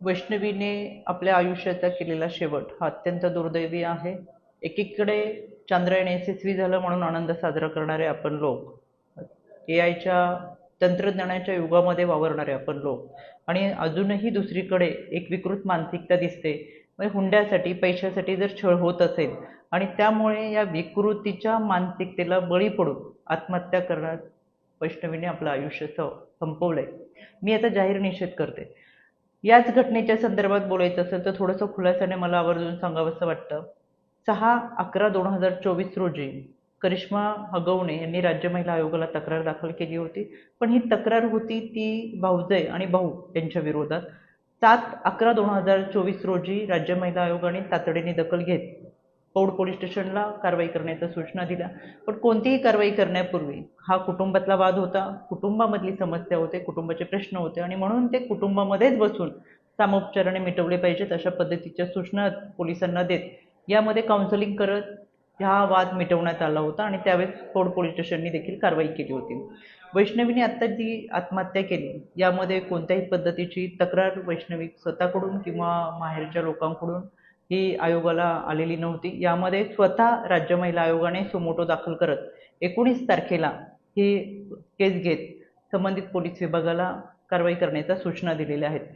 वैष्णवीने आपल्या आयुष्याचा केलेला शेवट हा अत्यंत दुर्दैवी आहे. एकीकडे चांद्रयान यशस्वी झालं म्हणून आनंद साजरा करणारे आपण लोक ए आयच्या तंत्रज्ञानाच्या युगामध्ये वावरणारे आपण लोक आणि अजूनही दुसरीकडे एक विकृत मानसिकता दिसते. म्हणजे हुंड्यासाठी पैशासाठी जर छळ होत असेल आणि त्यामुळे या विकृतीच्या मानसिकतेला बळी पडून आत्महत्या करण्यात वैष्णवीने आपलं आयुष्य संपवलंय. मी आता जाहीर निषेध करते. याच घटनेच्या संदर्भात बोलायचं असेल तर थोडंसं खुलासाने मला आवर्जून सांगावंसं वाटतं. सहा अकरा दोन हजार चोवीस रोजी करिश्मा हगवणे यांनी राज्य महिला आयोगाला तक्रार दाखल केली होती. पण ही तक्रार होती ती भाऊजय आणि भाऊ यांच्या विरोधात. सात अकरा दोन हजार चोवीस रोजी राज्य महिला आयोगाने तातडीने दखल घेत पौड पोलीस स्टेशनला कारवाई करण्याच्या सूचना दिल्या. पण कोणतीही कारवाई करण्यापूर्वी हा कुटुंबातला वाद होता कुटुंबामधली समस्या होते कुटुंबाचे प्रश्न होते आणि म्हणून ते कुटुंबामध्येच बसून सामोपचाराने मिटवले पाहिजेत अशा पद्धतीच्या सूचना पोलिसांना देत. यामध्ये काउन्सिलिंग करत हा वाद मिटवण्यात आला होता आणि त्यावेळेस पौड पोलीस स्टेशननी देखील कारवाई केली होती. वैष्णवीने आत्ता जी आत्महत्या केली. यामध्ये कोणत्याही पद्धतीची तक्रार वैष्णवी स्वतःकडून किंवा माहेरच्या लोकांकडून ही आयोगाला आलेली नव्हती. यामध्ये स्वतः राज्य महिला आयोगाने सुमोटो दाखल करत एकोणीस तारखेला ही केस घेत संबंधित पोलीस विभागाला कारवाई करण्याच्या सूचना दिलेल्या आहेत.